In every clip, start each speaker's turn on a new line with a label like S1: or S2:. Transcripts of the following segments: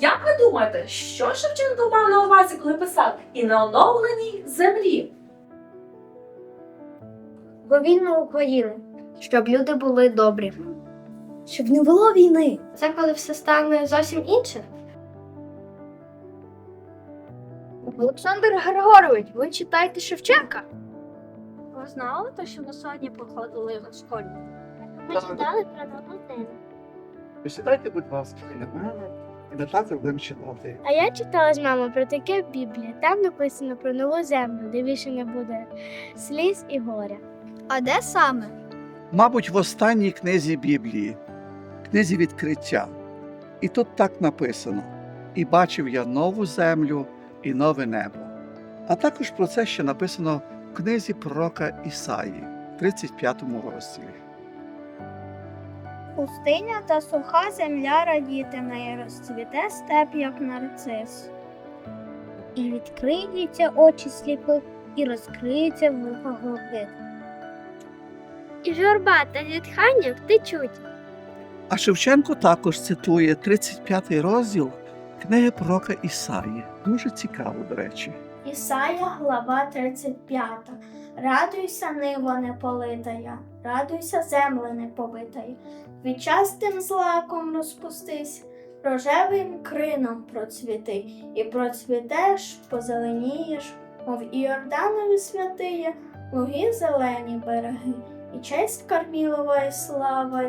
S1: Як ви думаєте, що Шевченко мав на увазі, коли писав і на оновленій землі?
S2: Бо вільну Україну, щоб люди були добрі.
S3: Щоб не було війни.
S2: Це коли все стане зовсім іншим.
S3: Олександр Григорович, ви читаєте Шевченка?
S2: Ви знали те, що ми сьогодні походили в школі?
S4: Ми читали про нову землю.
S5: Посідайте, будь ласка, мене і на будемо читати.
S4: А я читала з мамою про таке в Біблії. Там написано про нову землю, де більше не буде сліз і горя.
S3: А де саме?
S5: Мабуть, в останній книзі Біблії, книзі відкриття. І тут так написано: І бачив я нову землю і нове небо. А також про це ще написано в книзі пророка Ісаї, 35 розділі.
S3: Пустиня та суха земля радітиме, і розцвіте степ, як нарцис.
S4: І відкриються очі сліпих, і розкриються вуха глухих. І журба та зітхання втечуть.
S5: А Шевченко також цитує 35 розділ книги пророка Ісаї. Дуже цікаво, до речі.
S6: Ісая, глава 35. Радуйся, ниво неполитая, радуйся, земле неповитая. Відчастим злаком розпустись, рожевим крином процвіти, і процвітеш, позеленієш, мов Іорданові святиє, луги зелені береги, і честь Кармілова і слава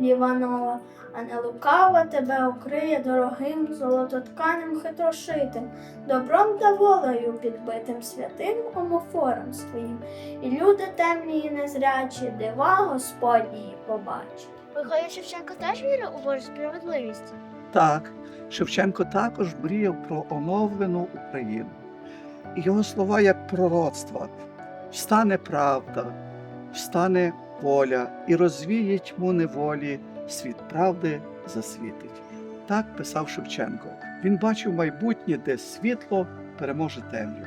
S6: Ліванова, а не лукава тебе укриє дорогим золототканим хитрошитим добром та волею підбитим святим омофором своїм, і люди темні і незрячі, дива Господні побачать.
S4: Виходить, Шевченко теж вірив у Божу справедливість.
S5: Так, Шевченко також мріяв про оновлену Україну. І його слова як пророцтва встане правда, встане воля і розвіє тьму неволі, світ правди засвітить. Так писав Шевченко. Він бачив майбутнє, де світло переможе темряву.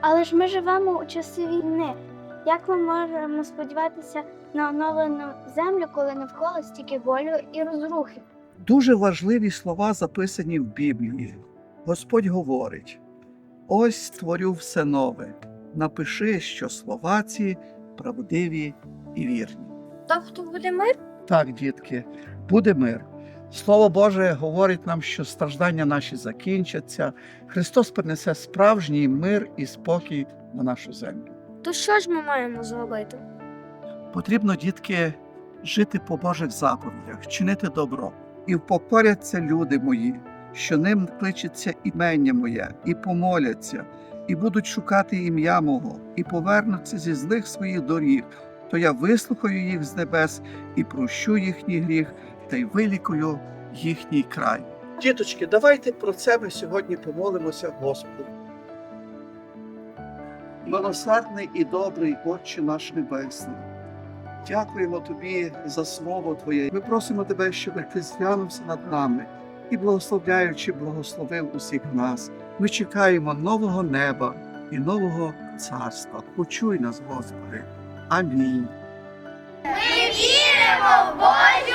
S4: Але ж ми живемо у часи війни. Як ми можемо сподіватися на оновлену землю, коли навколо стільки болю і розрухи?
S5: Дуже важливі слова записані в Біблії. Господь говорить: ось створю все нове. Напиши, що слова ці правдиві і вірні.
S2: Тобто буде мир?
S5: Так, дітки, буде мир. Слово Боже говорить нам, що страждання наші закінчаться. Христос принесе справжній мир і спокій на нашу землю.
S4: То що ж ми маємо зробити?
S5: Потрібно, дітки, жити по Божих заповідях, чинити добро. І впокоряться люди мої, що ним кличеться імення моє, і помоляться, і будуть шукати ім'я мого, і повернуться зі злих своїх доріг, то я вислухаю їх з небес і прощу їхній гріх, та й вилікую їхній край. Діточки, давайте про це ми сьогодні помолимося Господу. Милосердний і добрий Отче наш Небесний. Дякуємо тобі за слово Твоє. Ми просимо тебе, щоб ти зглянувся над нами і, благословляючи, благословив усіх нас. Ми чекаємо нового неба і нового царства. Почуй нас, Господи. Амінь.
S6: Ми віримо в Божу